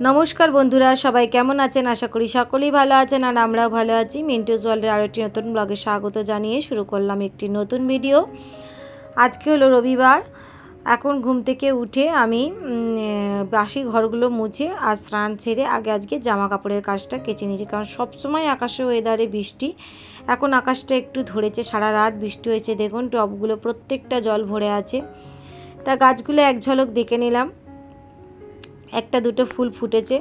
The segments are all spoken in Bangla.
নমস্কার বন্ধুরা, সবাই কেমন আছেন? আশা করি সকলেই ভালো আছেন আর আমরাও ভালো আছি। মিন্টুজ ওয়ার্ল্ডের আরও একটি নতুন ব্লগে স্বাগত জানিয়ে শুরু করলাম একটি নতুন ভিডিও। আজকে হলো রবিবার। এখন ঘুম থেকে উঠে আমি বাসি ঘরগুলো মুছে আর স্নান ছেড়ে আগে আজকে জামা কাপড়ের কাজটা কেচে নিয়েছি। কারণ সবসময় আকাশে ওয়েদারে বৃষ্টি। এখন আকাশটা একটু ধরেছে, সারা রাত বৃষ্টি হয়েছে। দেখুন, টবগুলো প্রত্যেকটা জল ভরে আছে। তা গাছগুলো এক ঝলক দেখে নিলাম। একটা দুটো ফুল ফুটেছে।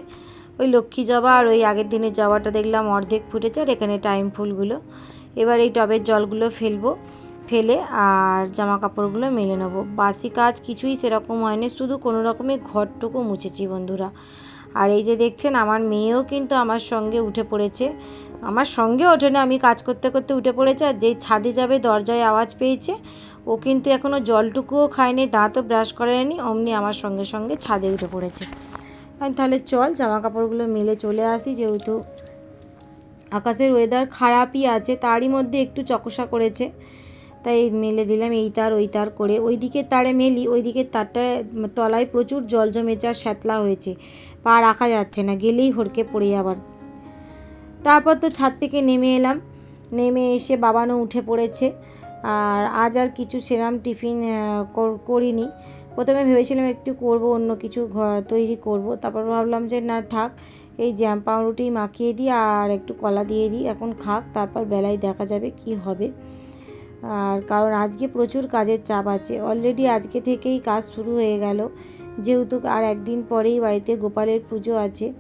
ওই লক্ষ্মী জবা আর ওই আগের দিনের জবাটা দেখলাম অর্ধেক ফুটেছে আর এখানে টাইম ফুলগুলো। এবার এই টবের জলগুলো ফেলব, ফেলে আর জামা কাপড়গুলো মেলে নেব। বাসি কাজ কিছুই সেরকম হয়নি, শুধু কোনো রকমের ঘরটুকু মুছেছি বন্ধুরা। আর এই যে দেখছেন, আমার মেয়েও কিন্তু আমার সঙ্গে উঠে পড়েছে। আমার সঙ্গে ওঠে না, আমি কাজ করতে করতে উঠে পড়েছে আর যেই ছাদে যাবে দরজায় আওয়াজ পেয়েছে ও কিন্তু এখনও জলটুকুও খায়নি, দাঁতও ব্রাশ করেনি অমনি আমার সঙ্গে সঙ্গে ছাদে উঠে পড়েছে। আমি তাহলে চল জামা কাপড়গুলো মেলে চলে আসি, যেহেতু আকাশের ওয়েদার খারাপই আছে, তারই মধ্যে একটু চকসা করেছে। তাই মেলে দিলাম এই তার, ওই তার করে। ওই দিকের তারে মেলি ওই দিকের তারটা, তলায় প্রচুর জল জমেছে আর শ্যাতলা হয়েছে। পা রাখা যাচ্ছে না, গেলেই হড়কে পড়ে যাবার। তারপর তো ছাদ থেকে নেমে এলাম। নেমে এসে বাবানও উঠে পড়েছে। আর আজ আর কিছু সেরাম টিফিন করিনি। প্রথমে ভেবেছিলাম একটু করব, অন্য কিছু তৈরি করব। তারপর ভাবলাম যে না থাক, এই জ্যাম পাউরুটি মাখিয়ে দিই আর একটু কলা দিয়ে দিই, এখন খাক, তারপর বেলায় দেখা যাবে কি হবে। আর কারণ আজকে প্রচুর কাজের চাপ আছে। অলরেডি আজকে থেকেই কাজ শুরু হয়ে গেল। যেহেতু আর একদিন পরেই বাড়িতে গোপালের পুজো আছে।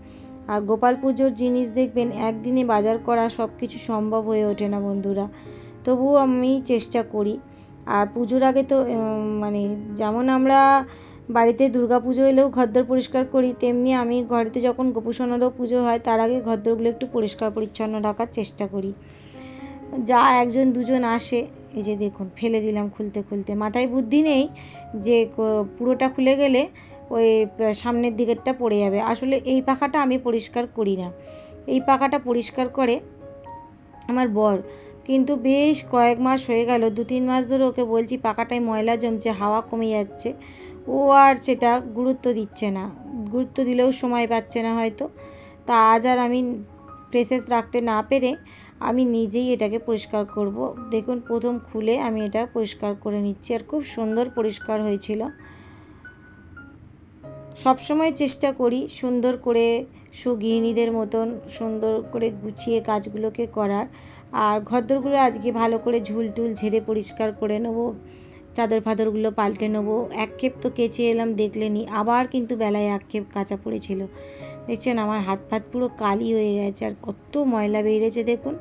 আর গোপাল পুজোর জিনিস দেখবেন, একদিনে বাজার করা সব কিছু সম্ভব হয়ে ওঠে না বন্ধুরা। তবুও আমি চেষ্টা করি। আর পুজোর আগে তো মানে যেমন আমরা বাড়িতে দুর্গা পুজো এলেও ঘরদোর পরিষ্কার করি, তেমনি আমি ঘরেতে যখন গোপুসোনারও পুজো হয়, তার আগে ঘরদোরগুলো একটু পরিষ্কার পরিচ্ছন্ন রাখার চেষ্টা করি। যা একজন দুজন আসে, এই যে দেখুন, ফেলে দিলাম খুলতে খুলতে। মাথায় বুদ্ধি নেই যে পুরোটা খুলে গেলে ওই সামনের দিকেরটা পড়ে যাবে। আসলে এই পাখাটা আমি পরিষ্কার করি না। এই পাখাটা পরিষ্কার করে আমার বর কিন্তু বেশ কয়েক মাস হয়ে গেল, দু তিন মাস ধরে ওকে বলছি পাখাটায় ময়লা জমছে, হাওয়া কমে যাচ্ছে। ও আর সেটা গুরুত্ব দিচ্ছে না। গুরুত্ব দিলেও সময় পাচ্ছে না হয়তো। তা আজ আর আমি প্রেসেস রাখতে না পেরে আমি নিজেই এটাকে পরিষ্কার করব। দেখুন, প্রথম খুলে আমি এটা পরিষ্কার করে নিচ্ছি আর খুব সুন্দর পরিষ্কার হয়েছিল। সবসময় চেষ্টা করি সুন্দর করে সুগৃহিণীদের মতন সুন্দর করে গুছিয়ে কাজগুলোকে করার। আর ঘরদোরগুলো আজকে ভালো করে ঝুল টুল ঝেড়ে পরিষ্কার করে নেব। চাদর ফাদরগুলো পাল্টে নেব। এক তো কেচে এলাম দেখলেনি আবার কিন্তু বেলায় এক কাঁচা পড়েছিল। দেখছেন আমার হাত ফাত পুরো কালি হয়ে গেছে, আর কত ময়লা বেরিয়েছে দেখুন।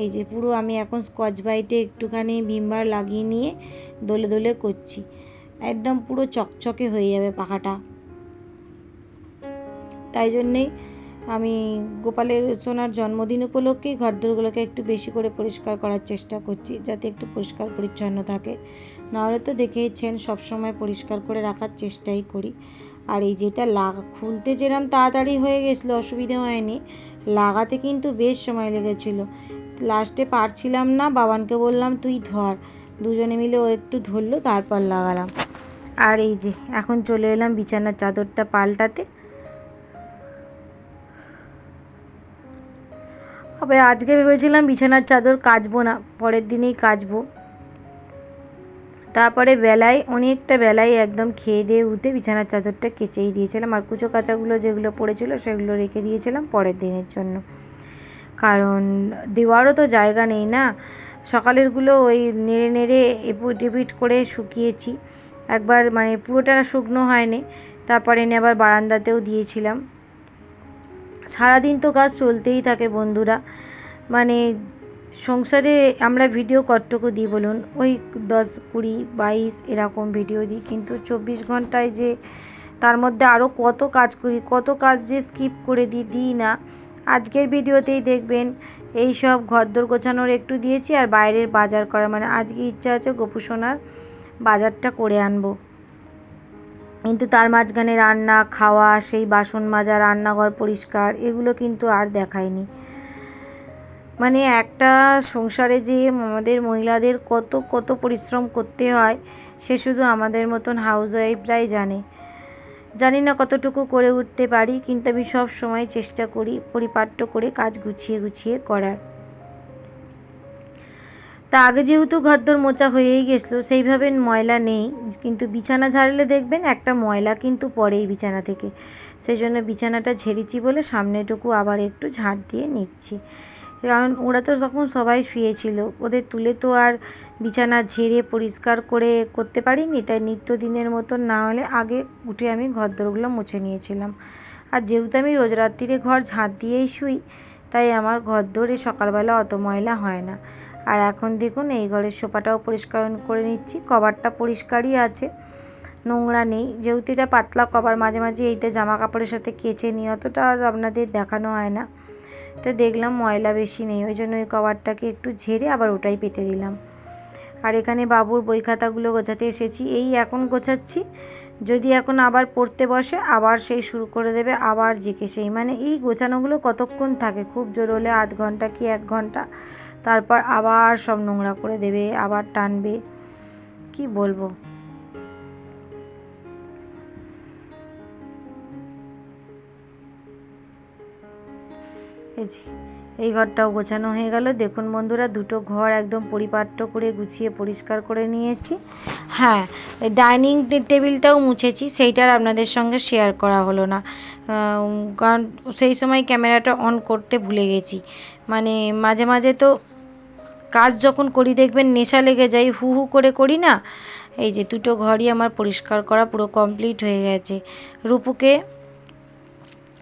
এই যে পুরো আমি এখন স্কচ বাইটে একটুখানি ভিমবার লাগিয়ে নিয়ে দোলে দোলে করছি। একদম পুরো চকচকে হয়ে যাবে পাখাটা। তাই জন্যেই আমি গোপালের সোনার জন্মদিন উপলক্ষেই ঘরদোরগুলোকে একটু বেশি করে পরিষ্কার করার চেষ্টা করছি, যাতে একটু পরিষ্কার পরিচ্ছন্ন থাকে। নাহলে তো দেখেইছেন সবসময় পরিষ্কার করে রাখার চেষ্টাই করি। আর এই যেটা লাগা খুলতে যেরম তাড়াতাড়ি হয়ে গেছিল, অসুবিধে হয়নি, লাগাতে কিন্তু বেশ সময় লেগেছিলো। লাস্টে পারছিলাম না, বাবানকে বললাম, তুই ধর। দুজনে মিলে ও একটু ধরলো, তারপর লাগালাম। আর এই যে, এখন চলে এলাম বিছানার চাদরটা পাল্টাতে। তবে আজকে ভেবেছিলাম বিছানার চাদর কাচবো না, পরের দিনেই কাচবো। তারপরে বেলায়, অনেকটা বেলায় একদম খেয়ে দিয়ে উঠে বিছানার চাদরটা কেচেই দিয়েছিলাম। আর কুচো কাচাগুলো যেগুলো পড়েছিল সেগুলো রেখে দিয়েছিলাম পরের দিনের জন্য। কারণ দেওয়ারও তো জায়গা নেই না। সকালেরগুলো ওই নেড়ে নেড়ে এপিট এপিট করে শুকিয়েছি। একবার মানে পুরোটা শুকনো হয়নি। তারপরে এনে আবার বারান্দাতেও দিয়েছিলাম। সারাদিন তো কাজ চলতেই থাকে বন্ধুরা। মানে সংসারে আমরা ভিডিও কতটুকু দিই বলুন? ওই দশ কুড়ি বাইশ এরকম ভিডিও দিই। কিন্তু চব্বিশ ঘন্টায় যে তার মধ্যে আরও কত কাজ করি, কত কাজ যে স্কিপ করে দিই দিই না। আজকের ভিডিওতেই দেখবেন এই সব ঘরদোর গোছানোর একটু দিয়েছি আর বাইরের বাজার করা। মানে আজকে ইচ্ছা আছে গোপুসোনার বাজারটা করে আনব। কিন্তু তার মাঝখানে রান্না, খাওয়া, সেই বাসন মাজা, রান্নাঘর পরিষ্কার, এগুলো কিন্তু আর দেখায়নি। মানে একটা সংসারে যে আমাদের মহিলাদের কত কত পরিশ্রম করতে হয়, সে শুধু আমাদের মতন হাউস ওয়াইফরাই জানে। জানি না কতটুকু করে উঠতে পারি, কিন্তু আমি সব সময় চেষ্টা করি পরিপাট্য করে কাজ গুছিয়ে গুছিয়ে করার। তা আগে যেহেতু ঘরদোর মোচা হয়েই গেছিল, সেইভাবে ময়লা নেই। কিন্তু বিছানা ঝাড়লে দেখবেন একটা ময়লা কিন্তু পড়েই বিছানা থেকে। সেই জন্য বিছানাটা ঝেড়েছি বলে সামনেটুকু আবার একটু ঝাড় দিয়ে নিচ্ছি। কারণ ওরা তো তখন সবাই শুয়েছিল। ওদের তুলে তো আর বিছানা ঝেড়ে পরিষ্কার করে করতে পারিনি। তাই নিত্যদিনের মতন না হলে আগে উঠে আমি ঘর দোরগুলো মুছে নিয়েছিলাম। আর যেহেতু আমি রোজ রাত্রিরে ঘর ঝাঁট দিয়েই শুই, তাই আমার ঘর দোরে সকালবেলা অত ময়লা হয় না। আর এখন দেখুন, এই ঘরের সোফাটাও পরিষ্কার করে নিচ্ছি, কভারটা পরিষ্কারই আছে, নোংরা নেই। যেহেতু এটা পাতলা কভার, মাঝে মাঝে এইটা জামা কাপড়ের সাথে কেচে নিই অতটা আর আপনাদের দেখানো হয় না। তো দেখলাম ময়লা বেশি নেই, ওই জন্য ওই কভারটাকে একটু ঝেড়ে আবার ওটাই পেতে দিলাম। আর এখানে বাবুর বই খাতাগুলো গোছাতে এসেছি, এই এখন গোছাচ্ছি, যদি এখন আবার পড়তে বসে, আবার সেই শুরু করে দেবে, আবার জিকে সেই। মানে এই গোছানোগুলো কতক্ষণ থাকে? খুব জোর হলে আধ ঘণ্টা কি এক ঘণ্টা? তারপর আবার সব নোংরা করে দেবে, আবার টানবে। কি বলব? এই ঘরটাও গোছানো হয়ে গেল। দেখুন বন্ধুরা, দুটো ঘর একদম পরিপাট্য করে গুছিয়ে পরিষ্কার করে নিয়েছি। হ্যাঁ ডাইনিং টেবিলটাও মুছেছি, সেইটার আপনাদের সঙ্গে শেয়ার করা হলো না। কারণ সেই সময় ক্যামেরাটা অন করতে ভুলে গেছি। মানে মাঝে মাঝে তো কাজ যখন করি, দেখবেন নেশা লেগে যায়, হু হু করে করি না? এই যে দুটো ঘরই আমার পরিষ্কার করা পুরো কমপ্লিট হয়ে গেছে। রূপুকে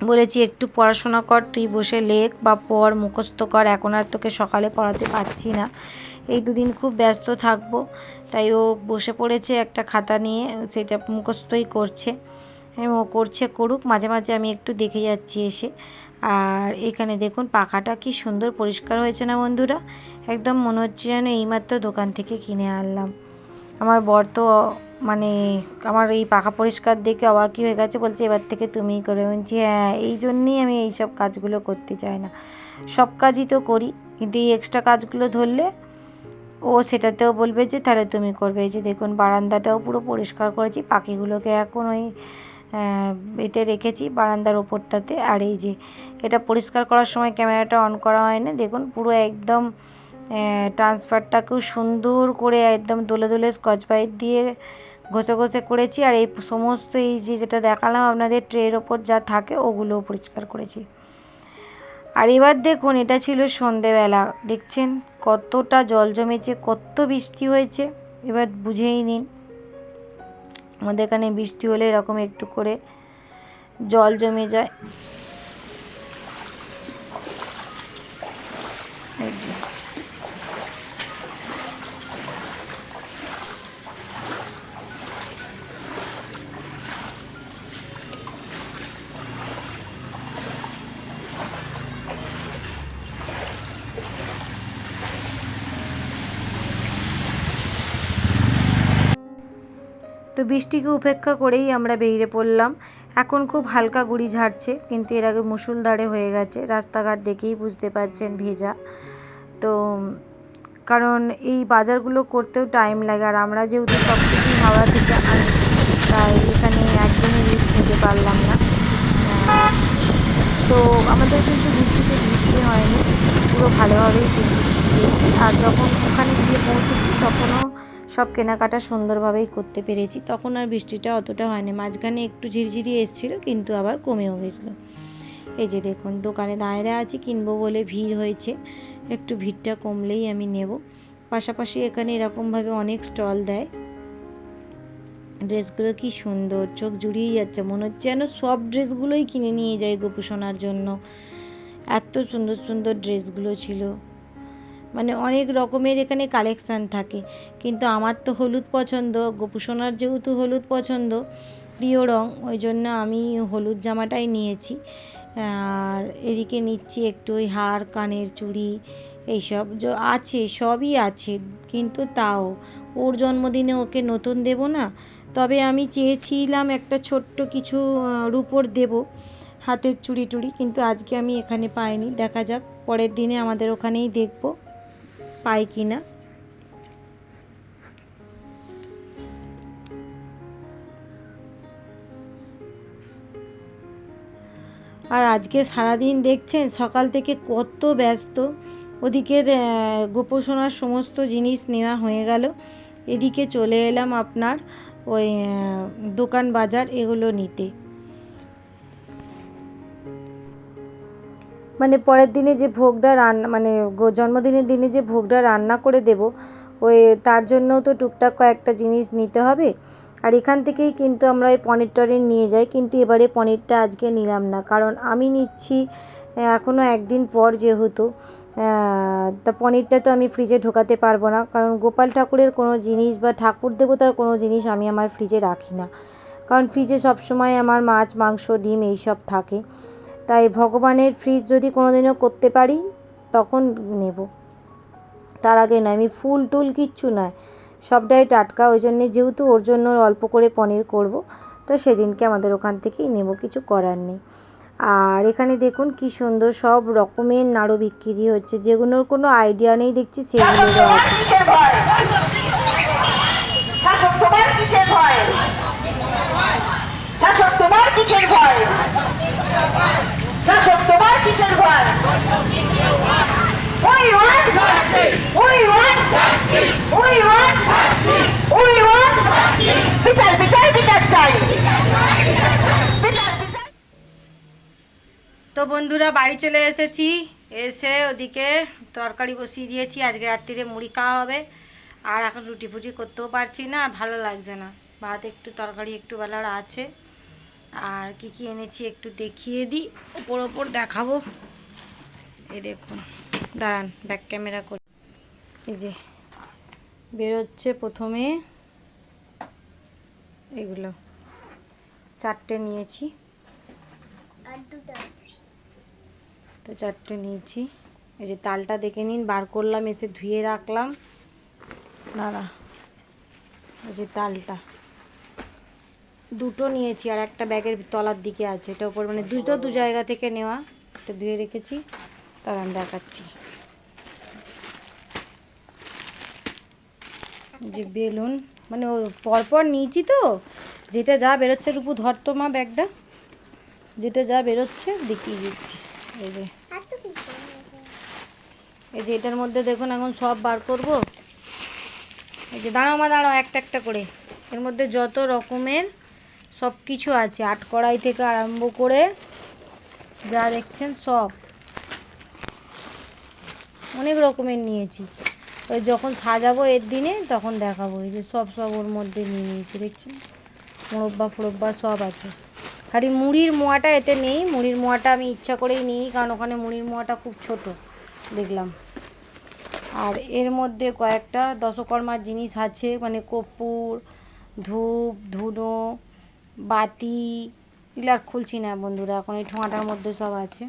বলেছি, একটু পড়াশোনা কর, তুই বসে লেখ বা পড়, মুখস্থ কর, এখন আর তোকে সকালে পড়াতে পারছি না। এই দুদিন খুব ব্যস্ত থাকব। তাই ও বসে পড়েছে একটা খাতা নিয়ে, সেটা মুখস্থই করছে। ও করছে করুক, মাঝে মাঝে আমি একটু দেখে যাচ্ছি এসে। আর এখানে দেখুন, পাখাটা কি সুন্দর পরিষ্কার হয়েছে না বন্ধুরা? একদম মনে হচ্ছে যেন এইমাত্র দোকান থেকে কিনে আনলাম। আমার বর তো মানে আমার এই পাখা পরিষ্কার দেখে অবাকই হয়ে গেছে, বলছে, এবার থেকে তুমিই করে বলছি হ্যাঁ এই জন্যেই আমি এই সব কাজগুলো করতে চাই না। সব কাজই তো করি, কিন্তু এই এক্সট্রা কাজগুলো ধরলে ও সেটাতেও বলবে যে, তাহলে তুমি করবে। যে দেখুন, বারান্দাটাও পুরো পরিষ্কার করেছি, পাখিগুলোকে এখন ওই এতে রেখেছি বারান্দার ওপরটাতে। আর এই যে, এটা পরিষ্কার করার সময় ক্যামেরাটা অন করা হয় না। দেখুন, পুরো একদম ট্রান্সফারটাকেও সুন্দর করে একদম দোলে দোলে স্কচ ব্রাইট দিয়ে ঘষে ঘষে করেছি। আর এই সমস্ত এই যে, যেটা দেখালাম আপনাদের ট্রের ওপর যা থাকে, ওগুলোও পরিষ্কার করেছি। আর এবার দেখুন, এটা ছিল সন্ধেবেলা। দেখছেন, কতটা জল জমেছে, কত বৃষ্টি হয়েছে। এবার বুঝেই নিন। আমাদের এখানে বৃষ্টি হলে এরকম একটু করে জল জমে যায়। তো বৃষ্টিকে উপেক্ষা করেই আমরা বেরিয়ে পড়লাম। এখন খুব হালকা গুড়ি ঝাড়ছে, কিন্তু এর আগে মুসুলধারে হয়ে গেছে। রাস্তাঘাট দেখেই বুঝতে পারছেন ভেজা। তো, কারণ এই বাজারগুলো করতেও টাইম লাগে, আর আমরা যেহেতু সব কিছুই হাওড়া থেকে আনি, তাই এখানে একদমই রিস্ক নিতে পারলাম না। তো আমাদের কিন্তু বৃষ্টিতে বৃষ্টি হয়নি, পুরো ভালোভাবেই পেয়েছি আর যখন ওখানে গিয়ে পৌঁছেছি, তখনও সব কেনাকাটা সুন্দরভাবেই করতে পেরেছি। তখন আর বৃষ্টিটা অতটা হয়নি। মাঝখানে একটু ঝিরঝিরি এসেছিল, কিন্তু আবার কমেও গেছিল। এই যে দেখুন, দোকানে দাঁড়িয়ে আছি, কিনবো বলে ভিড় হয়েছে। একটু ভিড়টা কমলেই আমি নেব। পাশাপাশি এখানে এরকমভাবে অনেক স্টল দেয়। ড্রেসগুলো কি সুন্দর, চোখ জুড়িয়েই যাচ্ছে। মনে হচ্ছে যেন সব ড্রেসগুলোই কিনে নিয়ে যায় গোপুসোনার জন্য। এত সুন্দর সুন্দর ড্রেসগুলো ছিল। মানে অনেক রকমের এখানে কালেকশান থাকে। কিন্তু আমার তো হলুদ পছন্দ, গোপুসোনার যেহেতু হলুদ পছন্দ, প্রিয় রং, ওই জন্য আমি হলুদ জামাটাই নিয়েছি। আর এদিকে নিচ্ছি একটু ওই হার, কানের চুড়ি, এইসব আছে, সবই আছে, কিন্তু তাও। ওর জন্মদিনে ওকে নতুন দেব না, তবে আমি চেয়েছিলাম একটা ছোট্ট কিছু রুপোর দেব, হাতের চুড়ি টুড়ি, কিন্তু আজকে আমি এখানে পাইনি। দেখা যাক, পরের দিনে আমাদের ওখানেই দেখব। পাই কি না? আর আজকে সারাদিন দেখছেন সকাল থেকে কত ব্যস্ত। ওদিকের গোপোষণার সমস্ত জিনিস নেওয়া হয়ে গেল। এদিকে চলে এলাম আপনার ওই দোকান বাজার এগুলো নিতে। মানে পরের দিনে যে ভোগটা রান্না মানে জন্মদিনের দিনে যে ভোগটা রান্না করে দেব, ওই তার জন্য তো টুকটাক কয়েকটা জিনিস নিতে হবে। আর এখান থেকেই কিন্তু আমরা ওই পনির টনির নিয়ে যাই, কিন্তু এবারে পনিরটা আজকে নিলাম না, কারণ আমি নিচ্ছি এখনও একদিন পর যেহেতু তা পনিরটা তো আমি ফ্রিজে ঢোকাতে পারব না, কারণ গোপাল ঠাকুরের কোনো জিনিস বা ঠাকুর দেবতার কোনো জিনিস আমি আমার ফ্রিজে রাখি না। কারণ ফ্রিজে সবসময় আমার মাছ, মাংস, ডিম এইসব থাকে। তাই ভগবানের ফ্রিজ যদি কোনো দিনও করতে পারি তখন নেব। তার আগে নয় আমি ফুল টুল কিচ্ছু নয় সবটাই টাটকা ওই জন্যে যেহেতু ওর জন্য অল্প করে পনির করব তো সেদিনকে আমাদের ওখান থেকেই নেব কিছু করার নেই। আর এখানে দেখুন কি সুন্দর সব রকমের নাড়ু বিক্রি হচ্ছে যেগুলোর কোনো আইডিয়া নেই দেখছি সেগুলোরও আছে। ভয়? তোমার কিসের ভয়? তোমার কিসের ভয়? তো বন্ধুরা, বাড়ি চলে এসেছি। এসে ওদিকে তরকারি বসিয়ে দিয়েছি। আজকে রাত্রিরে মুড়ি খাওয়া হবে। আর এখন রুটি ফুটি করতেও পারছি না, আর ভালো লাগছে না। ভাত একটু, তরকারি একটু বেলার আছে। আর কি কি এনেছি একটু দেখিয়ে দিই। ওপর ওপর দেখাবো। এই দেখুন দাঁড়ান ব্যাক ক্যামেরা করি। এই যে বেরোচ্ছে প্রথমে। এগুলো চারটে নিয়েছি। তো চারটে নিয়েছি। এই যে তালটা দেখে নিন বার করলাম এসে ধুয়ে রাখলাম। দাঁড়া এই যে তালটা। দুটো নিয়েছি আর একটা ব্যাগের তলার দিকে আছে। এটা ওপর মানে দুটো দু জায়গা থেকে নেওয়া। এটা ধুয়ে রেখেছি, তার আমি দেখাচ্ছি। যে বেলুন মানে ও পরপর নিয়েছি তো, যেটা যা বেরোচ্ছে রূপু ধরতো মা ব্যাগটা। যেটা যা বেরোচ্ছে দেখিয়ে দিচ্ছি। এই যে। এই যে এটার মধ্যে দেখুন এখন সব বার করব। এই যে দাঁড়াও মা, দাঁড়াও, একটা একটা করে। এর মধ্যে যত রকমের সব কিছু আছে। আট কড়াই থেকে আরম্ভ করে যা দেখছেন সব। অনেক রকমের নিয়েছি। ওই যখন সাজাবো এর দিনে তখন দেখাবো। এই যে সব সব ওর মধ্যে নিয়ে নিয়েছি, দেখছেন? মোরব্বা ফোরব্বা সব আছে। খালি মুড়ির মোয়াটা এতে নেই। মুড়ির মোয়াটা আমি ইচ্ছা করেই নিই, কারণ ওখানে মুড়ির মোয়াটা খুব ছোট, দেখলাম। আর এর মধ্যে কয়েকটা দশকর্মার জিনিস আছে মানে কর্পূর, ধূপ, ধুনো বাতি, এগুলো আর খুলছি না বন্ধুরা, এখন এই ঠোঁয়াটার মধ্যে সব আছে।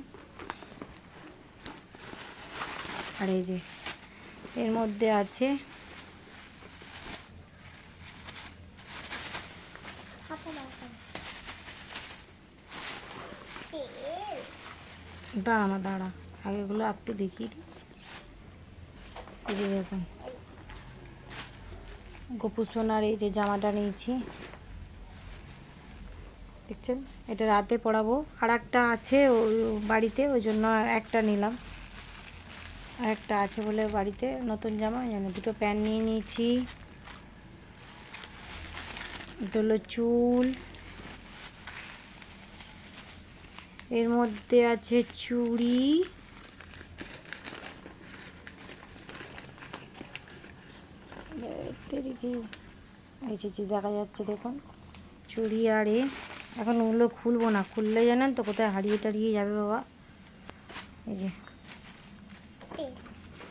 আর এই যে, এর মধ্যে আছে। দাঁড়া দাঁড়া, আগেগুলো একটু দিই। এই যে দেখুন গোপু সোনার এই যে জামাটা নিয়েছি। দেখছেন? এটা রাতে পরাবো আর একটা আছে ওই বাড়িতে, ওই জন্য একটা নিলাম। আর একটা আছে বলে বাড়িতে, নতুন জামা জন্য দুটো প্যান্ট নিয়ে নিয়েছি। হলো চুল। এর মধ্যে আছে চুড়ি। দেখা যাচ্ছে, দেখুন। চুড়ি আর এ এখন ওগুলো খুলবো না খুললে জানেন তো কোথায় হারিয়ে টারিয়ে যাবে বাবা? এই যে।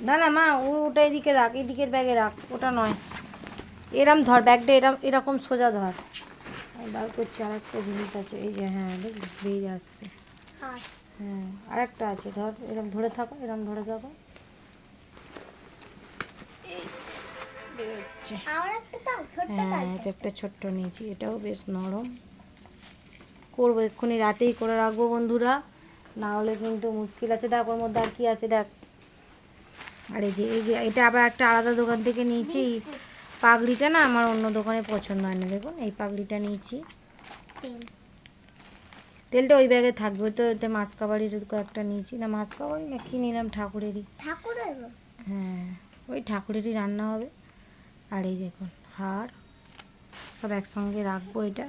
না না মা ওটা এদিকে রাখ এদিকের ব্যাগে রাখ ওটা নয়। এরম ধর ব্যাগটা এরম এরকম সোজা ধর। বার করছি আর একটা জিনিস আছে এই যে হ্যাঁ দেখলি বেরিয়ে আসছে। হ্যাঁ আর একটা আছে ধর এরম ধরে থাকো এরম ধরে থাকো। হ্যাঁ এটা একটা ছোট্ট নিয়েছি এটাও বেশ নরম। করব এক্ষুনি রাতেই করে রাখব বন্ধুরা। না হলে কিন্তু মুশকিল আছে। দেখ ওর মধ্যে আর কি আছে দেখ। আর এই যে এটা আবার একটা আলাদা দোকান থেকে নিয়েছি। এই পাগড়িটা না আমার অন্য দোকানে পছন্দ হয় না। দেখুন এই পাগড়িটা নিয়েছি। তেলটা ওই ব্যাগে থাকবে। তো এটা মাসকাবাড়ির একটা নিয়েছি। না মাসকাবাড়ি না কি নিলাম ঠাকুরেরই। ঠাকুরের? হ্যাঁ ওই ঠাকুরেরই রান্না হবে। আর এই দেখুন হাড় সব একসঙ্গে রাখব এটা।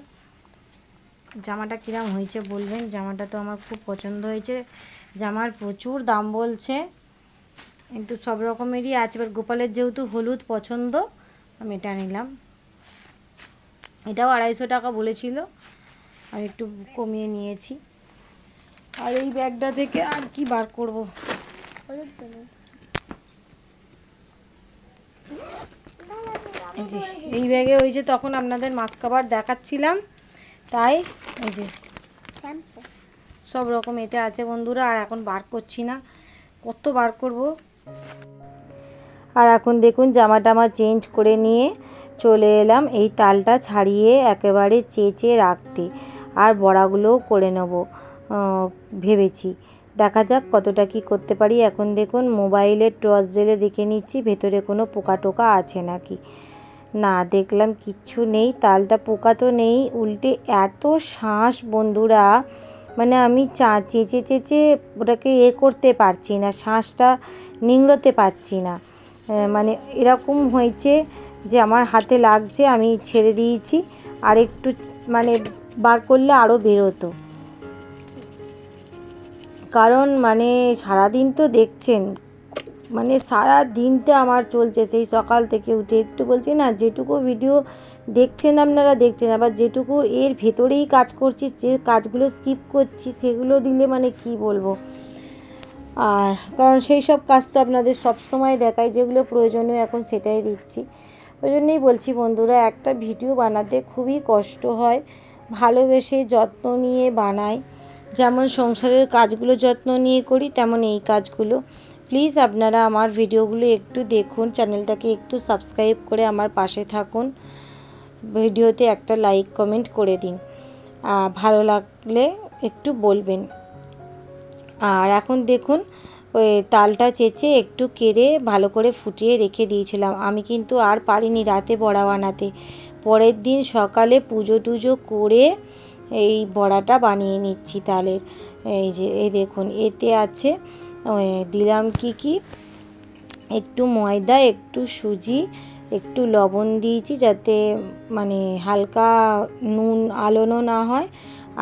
জামাটা কিরাম হয়েছে বলবেন? জামাটা তো আমার খুব পছন্দ হয়েছে। জামার প্রচুর দাম বলছে। কিন্তু সব রকমেরই আছে। এবার গোপালের যেহেতু হলুদ পছন্দ, আমি এটা নিলাম। এটাও আড়াইশো টাকা বলেছিল। আর একটু কমিয়ে নিয়েছি। আর এই ব্যাগটা থেকে আর কি বার করব? এই এই ব্যাগে ওই যে তখন আপনাদের মাছ খাবার দেখাচ্ছিলাম। তাই? এই যে। সব রকম এতে আছে বন্ধুরা আর এখন বার করছি না। কত বার করব? আর এখন দেখুন জামা টামা চেঞ্জ করে নিয়ে চলে এলাম। এই তালটা ছাড়িয়ে একেবারে চেঁচে রাখতে। আর বড়াগুলোও করে নেব ভেবেছি। দেখা যাক কতটা কি করতে পারি। এখন দেখুন মোবাইলের টর্চ জেলে দেখে নিচ্ছি ভেতরে কোনো পোকা টোকা আছে নাকি। না, দেখলাম কিচ্ছু নেই, তালটা পোকা তো নেই। উল্টে এত শ্বাস বন্ধুরা মানে আমি চা, চেঁচে চেঁচে ওটাকে এ করতে পারছি না, শ্বাসটা নিংড়োতে পারছি না। মানে এরকম হয়েছে যে আমার হাতে লাগছে, আমি ছেড়ে দিয়েছি, আর একটু মানে বার করলে আরও বেরোতো। কারণ মানে সারাদিন তো দেখছেন মানে সারা দিনটা আমার চলছে, সেই সকাল থেকে উঠে একটু বলছি না, যেটুকু ভিডিও দেখছেন আপনারা দেখছেন, আবার যেটুকু এর ভেতরেই কাজ করছি, যে কাজগুলো স্কিপ করছি, সেগুলো দিলে মানে কি বলব? আর কারণ সেই সব কাজ তো আপনাদের সব সময় দেখাই, যেগুলো প্রয়োজনীয় এখন সেটাই দিচ্ছি। ওই জন্যই বলছি বন্ধুরা, একটা ভিডিও বানাতে খুবই কষ্ট হয়, ভালোবেসে যত্ন নিয়ে বানাই। যেমন সংসারের কাজগুলো যত্ন নিয়ে করি, তেমন এই কাজগুলো প্লিজ আপনারা আমার ভিডিওগুলো একটু দেখুন, চ্যানেলটাকে একটু সাবস্ক্রাইব করে আমার পাশে থাকুন। ভিডিওতে একটা লাইক, কমেন্ট করে দিন। ভালো লাগলে একটু বলবেন। আর এখন দেখুন, ওই তালটা চেঁচে একটু কেড়ে ভালো করে ফুটিয়ে রেখে দিয়েছিলাম। আমি কিন্তু আর পারিনি রাতে বড়া বানাতে। পরের দিন সকালে পুজো টুজো করে এই বড়াটা বানিয়ে নিচ্ছি তালের। এই যে, এই দেখুন, এতে আছে দিলাম কি কি? একটু ময়দা, একটু সুজি, একটু লবণ দিয়েছি যাতে মানে হালকা নুন, আলোনো না হয়।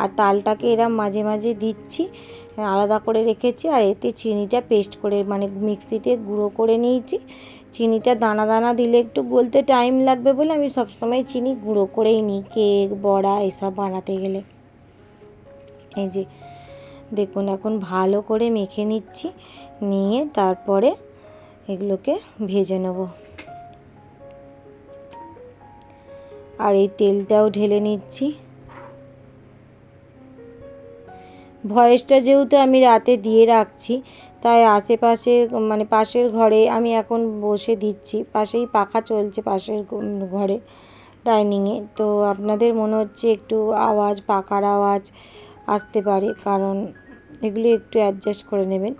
আর তালটাকে এরম মাঝে মাঝে দিচ্ছি, আলাদা করে রেখেছি আর এতে চিনিটা পেস্ট করে মানে মিক্সিতে গুঁড়ো করে নিয়েছি। চিনিটা দানা দানা দিলে একটু গলতে টাইম লাগবে বলে আমি সবসময় চিনি গুঁড়ো করেই নিই, কেক, বড়া এসব বানাতে গেলে। এই যে দেখুন, এখন ভালো করে মেখে নিচ্ছি, নিয়ে তারপরে এগুলোকে ভেজে নেব। আর এই তেলটাও ঢেলে নিচ্ছি। ভয়েসটা যেহেতু আমি রাতে দিয়ে রাখছি, তাই আশেপাশে মানে পাশের ঘরে আমি এখন বসে দিচ্ছি, পাশেই পাখা চলছে পাশের ঘরে ডাইনিংয়ে। তো আপনাদের মনে হচ্ছে একটু আওয়াজ, পাখার আওয়াজ আসতে পারে, কারণ এগুলো একটু অ্যাডজাস্ট করে নেবেন।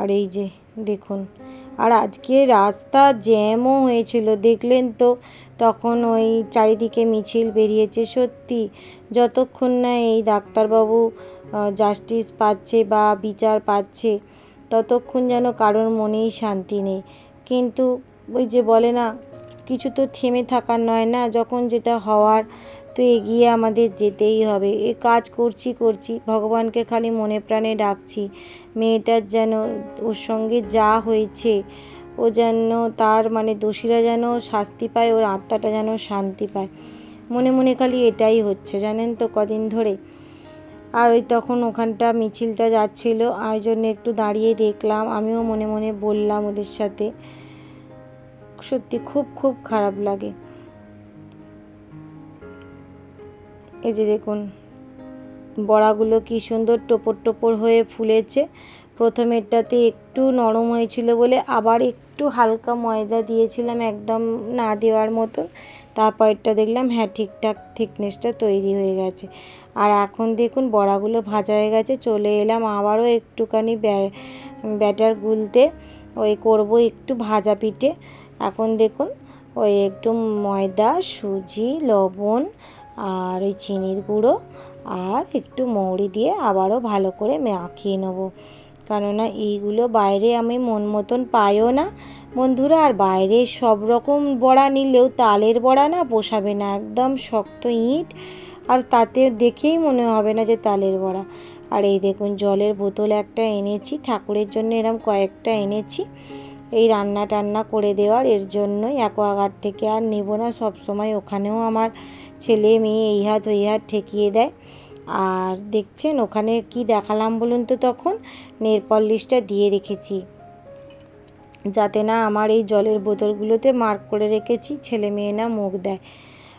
আর এই যে দেখুন, আর আজকে রাস্তা জ্যামও হয়েছিল, দেখলেন তো? তখন ওই চারিদিকে মিছিল বেরিয়েছে, সত্যি। যতক্ষণ না এই ডাক্তারবাবু জাস্টিস পাচ্ছে বা বিচার পাচ্ছে, ততক্ষণ যেন কারোর মনেই শান্তি নেই। কিন্তু ওই যে বলে না, কিছু তো থেমে থাকার নয় না, যখন যেটা হওয়ার তো এগিয়ে আমাদের যেতেই হবে। এ কাজ করছি করছি, ভগবানকে খালি মনে প্রাণে ডাকছি মেয়েটার যেন ওর সঙ্গে যা হয়েছে, ও যেন তার মানে দোষীরা যেন শাস্তি পায়, ওর আত্মাটা যেন শান্তি পায়। মনে মনে খালি এটাই হচ্ছে, জানেন তো কদিন ধরে। আর ওই তখন ওখানটা মিছিলটা যাচ্ছিল ওই জন্য একটু দাঁড়িয়ে দেখলাম, আমিও মনে মনে বললাম ওদের সাথে। সত্যি খুব খুব খারাপ লাগে। এই যে দেখুন, বড়াগুলো কি সুন্দর টোপর টোপর হয়ে ফুলেছে। প্রথমেরটাতে একটু নরম হয়েছিল বলে আবার একটু হালকা ময়দা দিয়েছিলাম একদম না দেওয়ার মতন। তারপরটা দেখলাম হ্যাঁ ঠিকঠাক থিকনেসটা তৈরি হয়ে গেছে। আর এখন দেখুন, বড়াগুলো ভাজা হয়ে গেছে, চলে এলাম আবারও একটুখানি ব্যাটার গুলতে। ওই করব একটু ভাজা পিঠে। এখন দেখুন, ওই একটু ময়দা, সুজি, লবণ আর ওই চিনির গুঁড়ো আর একটু মৌরি দিয়ে আবারও ভালো করে মাখিয়ে নেব। কেননা এইগুলো বাইরে আমি মন মতন পাইও না। বন্ধুরা, আর বাইরে সব রকম বড়া নিলেও তালের বড়া না পোষাবে না, একদম শক্ত ইট। আর তাতে দেখেই মনে হবে না যে তালের বড়া। আর এই দেখুন, জলের বোতল একটা এনেছি, ঠাকুরের জন্য এরম কয়েকটা এনেছি। এই রান্না টান্না করে দেওয়ার, এর জন্যই অ্যাকোয়াগার্ড থেকে আর নেব না, সব সময় ওখানেও আমার ছেলে, মেয়ে এই হাত ওই হাত ঠেকিয়ে দেয়। আর দেখছেন, ওখানে কি দেখালাম বলুন তো তখন? নেল পলিশটা দিয়ে রেখেছি। যাতে না আমার এই জলের বোতলগুলোতে মার্ক করে রেখেছি, ছেলে মেয়ে না মুখ দেয়।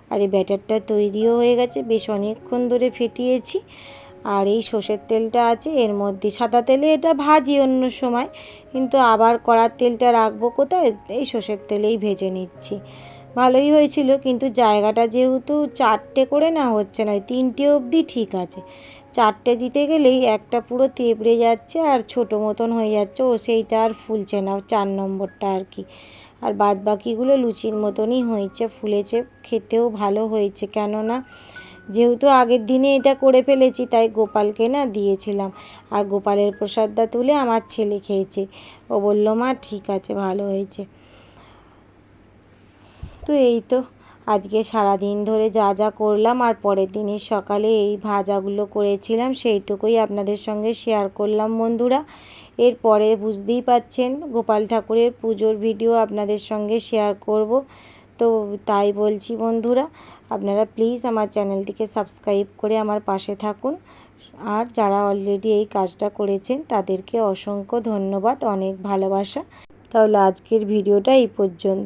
আর এই ব্যাটারটা তৈরিও হয়ে গেছে, বেশ অনেকক্ষণ ধরে ফেটিয়েছি। আর এই সর্ষের তেলটা আছে, এর মধ্যে সাদা তেলে এটা ভাজি অন্য সময়, কিন্তু আবার কড়ার তেলটা রাখব কোথায়? এই সর্ষের তেলেই ভেজে নিচ্ছি। ভালোই হয়েছিল, কিন্তু জায়গাটা যেহেতু চারটে করে না হচ্ছে না তিনটে অবধি ঠিক আছে। চারটে দিতে গেলেই একটা পুরো তেবড়ে যাচ্ছে আর ছোটো মতন হয়ে যাচ্ছে, ও সেইটা আর ফুলছে না চার নম্বরটা আর কি। আর বাদ বাকিগুলো লুচির মতনই হয়েছে, ফুলেছে, খেতেও ভালো হয়েছে, কেননা যেহেতু আগের দিনে এটা করে ফেলেছি, তাই গোপালকে না দিয়েছিলাম। আর গোপালের প্রসাদটা তুলে আমার ছেলে খেয়েছে। ও বলল, মা, ঠিক আছে, ভালো হয়েছে। তো এই তো, আজকে সারা দিন ধরে যা যা করলাম আর পরের দিনের সকালে এই ভাজাগুলো করেছিলাম, সেইটুকুই আপনাদের সঙ্গে শেয়ার করলাম বন্ধুরা। এরপরে বুঝতেই পাচ্ছেন, গোপাল ঠাকুরের পুজোর ভিডিও আপনাদের সঙ্গে শেয়ার করব। তো তাই বলছি বন্ধুরা আপনারা প্লিজ আমার চ্যানেলটিকে সাবস্ক্রাইব করে আমার পাশে থাকুন। আর যারা অলরেডি এই কাজটা করেছেন, তাদেরকে অসংখ্য ধন্যবাদ, অনেক ভালোবাসা। তাহলে আজকের ভিডিওটা এই পর্যন্ত।